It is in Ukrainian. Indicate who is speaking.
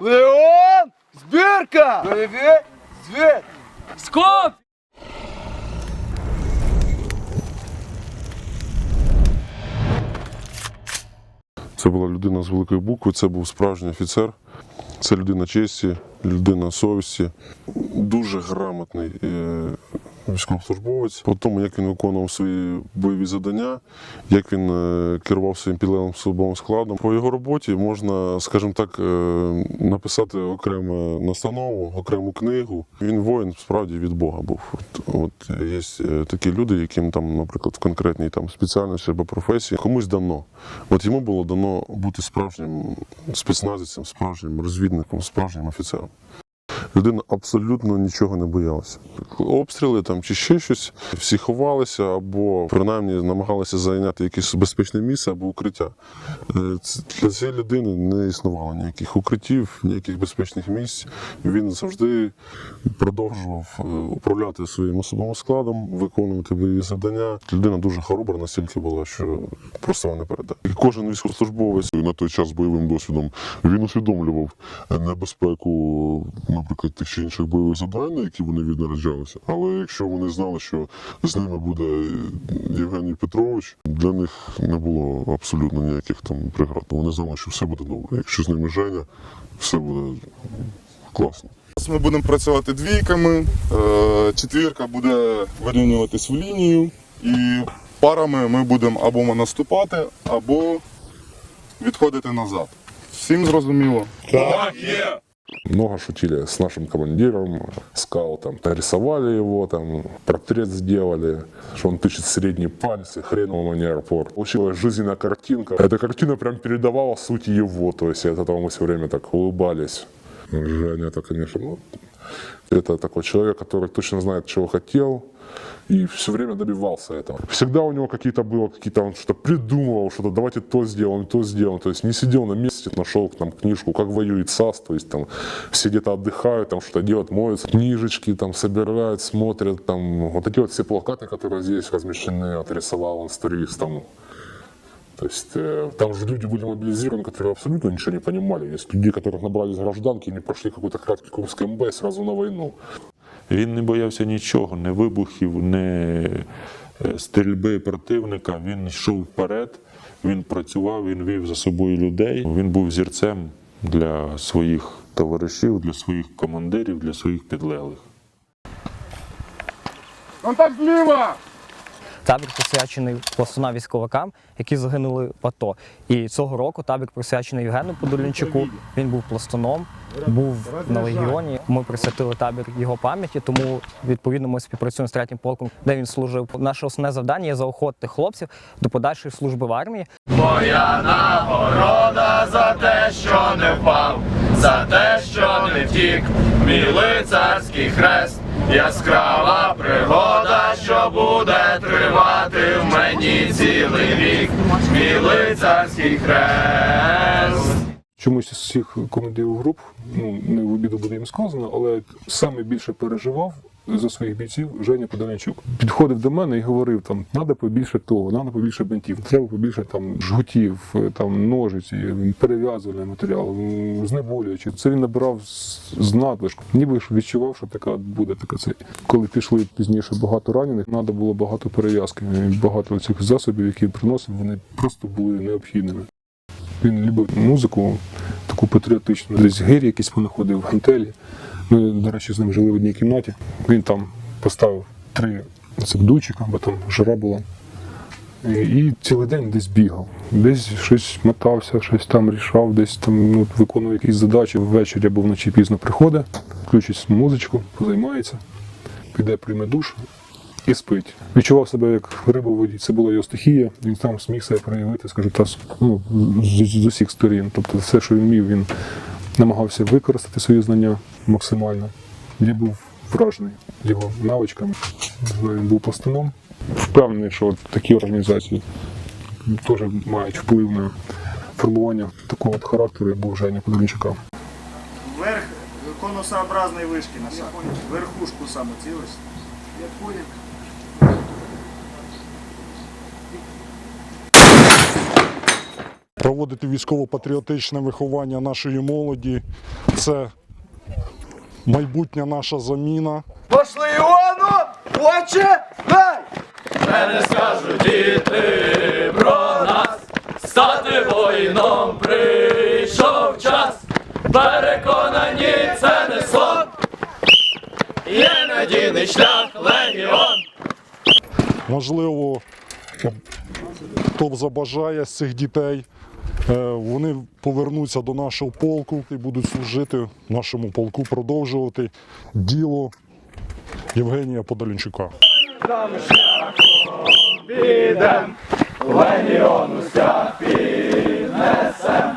Speaker 1: Леон! Збірка! Бойові! Звіт!
Speaker 2: Скоп!
Speaker 3: Це була людина з великої букви, це був справжній офіцер, це людина честі, людина совісті, дуже грамотний е, військовослужбовець. По тому, як він виконував свої бойові завдання, як він е, керував своїм підлеглим службовим складом. По його роботі можна, скажімо так, е, написати окрему настанову, окрему книгу. Він воїн справді від Бога був. От, от є е, такі люди, яким там, наприклад, в конкретній там спеціальності або професії комусь дано. От йому було дано бути справжнім спецназівцем, справжнім розвідником, справжнім офіцером. Людина абсолютно нічого не боялася. Обстріли там чи ще щось, всі ховалися або принаймні намагалися зайняти якесь безпечне місце або укриття. Е, Для цієї людини не існувало ніяких укриттів, ніяких безпечних місць. Він завжди продовжував е, управляти своїм особовим складом, виконувати бойові завдання. Людина дуже хоробра настільки була, що просто вам не. Кожен військовослужбовець на той час з бойовим досвідом він усвідомлював небезпеку, наприклад, тих чи інших бойових завдань, на які вони віднаряджалися. Але якщо вони знали, що з ними буде Євгеній Петрович, для них не було абсолютно ніяких там преград. Вони знали, що все буде добре. Якщо з ними Женя, все буде класно.
Speaker 4: Ми будемо працювати двійками, е, четвірка буде вирівнюватись в лінію, і парами ми будемо або наступати, або відходити назад. Всім зрозуміло?
Speaker 5: Много шутили с нашим командиром, скаутом. Рисовали его, там, портрет сделали, что он тычет средний пальцы, хрен ему не аэропорт. Получилась жизненная картинка. Эта картина прям передавала суть его, то есть от этого мы все время так улыбались. Женя, это, конечно, ну, это такой человек, который точно знает, чего хотел, и все время добивался этого. Всегда у него какие-то было, какие-то он что-то придумывал, что-то давайте то сделаем, то сделаем. То есть не сидел на месте, нашел там книжку, как воюет САС, то есть там все где-то отдыхают, там что-то делают, моются, книжечки там собирают, смотрят, там вот эти вот все плакаты, которые здесь размещены, отрисовал он с туристом. То есть э, там же люди были мобилизированы, которые абсолютно ничего не понимали. Есть люди, которых набрали с гражданки, они прошли какой-то краткий курс КМБ и сразу на войну.
Speaker 6: Він не боявся нічого, не вибухів, не е, стрільби противника. Він йшов вперед, він працював, він вів за собою людей. Він був зірцем для своїх товаришів, для своїх командирів, для своїх підлеглих.
Speaker 4: Контакт зліва!
Speaker 7: Табір присвячений пластунам військовикам, які загинули в АТО. І цього року табір присвячений Євгену Подолянчуку. Він був пластуном, був на легіоні. Ми присвятили табір його пам'яті, тому відповідно ми співпрацюємо з третім полком, де він служив. Наше основне завдання є заохотити хлопців до подальшої служби в армії.
Speaker 1: Моя нагорода за те, що не впав, за те, що не втік, мій лицарський хрест, яскрава пригода, що буде тривати в мені цілий вік, мій лицарський хрест.
Speaker 8: Чомусь з всіх командирів груп, ну не в обіду буде їм сказано, але саме більше переживав за своїх бійців Женя Подоленчук. Підходив до мене і говорив: там треба побільше того, треба побільше бинтів, треба побільше там жгутів, там ножиці, перев'язувальний матеріал, знеболюючи. Це він набирав з- надлишку. Ніби ж відчував, що така буде така це. Коли пішли пізніше багато ранених, треба було багато перев'язки. Багато цих засобів, які приносив, вони просто були необхідними. Він любив музику, таку патріотичну. Десь гирі якісь понаходив в гантелі. Ми, до речі, з ним жили в одній кімнаті. Він там поставив три дучика, бо там жара була. І, цілий день десь бігав. Десь щось мотався, щось там рішав, десь там ну, виконував якісь задачі. Ввечері або вночі пізно приходить, включить музичку, позаймається, піде прийме душ і спить. Відчував себе як риба в воді. Це була його стихія. Він там зміг себе проявити, скажу, та з- ну, з, з усіх сторін. Тобто все, що він вмів, він намагався використати свої знання максимально. Я був вражений його навичками. Він був пластуном. Впевнений, що такі організації теж мають вплив на формування такого от характеру, як був Женя Подолінчука.
Speaker 9: Верх конусообразної вишки на шаг. Верхушку саме цілись. Я понял.
Speaker 2: Проводити військово-патріотичне виховання нашої молоді. Це майбутня наша заміна.
Speaker 1: Пошли Іону, очі, дай! Мене скажуть діти про нас, стати воїном прийшов час. Переконані, це не сон. Є надійний шлях легіон.
Speaker 2: Можливо, хто забажає з цих дітей, вони повернуться до нашого полку і будуть служити нашому полку, продовжувати діло Євгенія Подолінчука.
Speaker 1: Підем, легіону стяг піднесем.